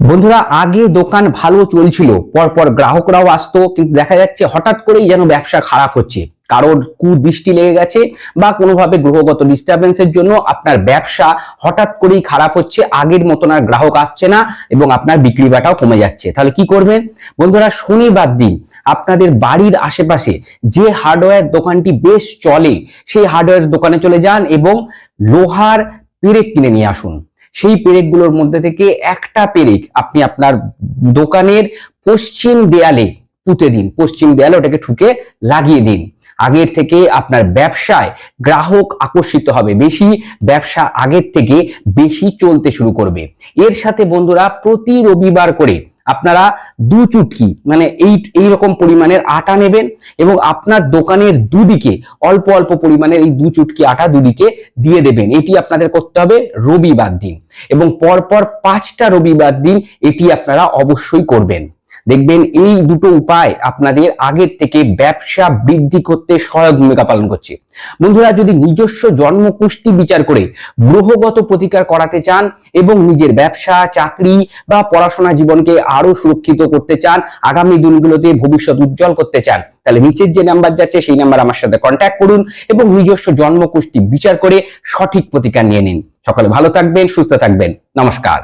বন্ধুরা, আগে দোকান ভালো চলছিল, পরপর গ্রাহকরাও আসতো, কিন্তু দেখা যাচ্ছে হঠাৎ করেই যেন ব্যবসা খারাপ হচ্ছে। কারোর কুদৃষ্টি লেগে গেছে বা কোনোভাবে গ্রহগত ডিস্টারবেন্সের জন্য আপনার ব্যবসা হঠাৎ করেই খারাপ হচ্ছে, আগের মতন আর গ্রাহক আসছে না এবং আপনার বিক্রি বাটাও কমে যাচ্ছে। তাহলে কি করবেন? বন্ধুরা, শনিবার দিন আপনাদের বাড়ির আশেপাশে যে হার্ডওয়্যার দোকানটি বেশ চলে, সেই হার্ডওয়্যার দোকানে চলে যান এবং লোহার পেরেক কিনে নিয়ে আসুন। সেই পেরেকগুলোর মধ্যে থেকে একটা পেরেক আপনি আপনার দোকানের পশ্চিম দেয়ালে পুঁতে দিন। পশ্চিম দেয়ালে ওটাকে ঠুকে লাগিয়ে দিন। আগের থেকে আপনার ব্যবসায় গ্রাহক আকর্ষিত হবে। বেশি ব্যবসা আগের থেকে বেশি চলতে শুরু করবে। এর সাথে বন্ধুরা প্রতি রবিবার করে আপনারা দু চুটকি মানে এই এই রকম পরিমাণের আটা নেবেন এবং আপনার দোকানের দুদিকে, অল্প অল্প পরিমাণের এই দু চুটকি আটা দুদিকে দিয়ে দেবেন। এটি আপনাদের করতে হবে রবিবার দিন এবং পরপর পাঁচটা রবিবার দিন এটি আপনারা অবশ্যই করবেন। দেখবেন এই দুটো উপায় আপনাদের আগের থেকে ব্যবসা বৃদ্ধি করতে সহায়ক ভূমিকা পালন করছে। বন্ধুরা, যদি নিজস্ব জন্মকুষ্টি বিচার করে গ্রহগত প্রতিকার করাতে চান এবং নিজের ব্যবসা, চাকরি বা পড়াশোনা জীবনকে আরও সুরক্ষিত করতে চান, আগামী দিনগুলোতে ভবিষ্যৎ উজ্জ্বল করতে চান, তাহলে নিচের যে নাম্বার যাচ্ছে সেই নাম্বার আমার সাথে কন্ট্যাক্ট করুন এবং নিজস্ব জন্মকুষ্টি বিচার করে সঠিক প্রতিকার নিয়ে নিন। সকলে ভালো থাকবেন, সুস্থ থাকবেন। নমস্কার।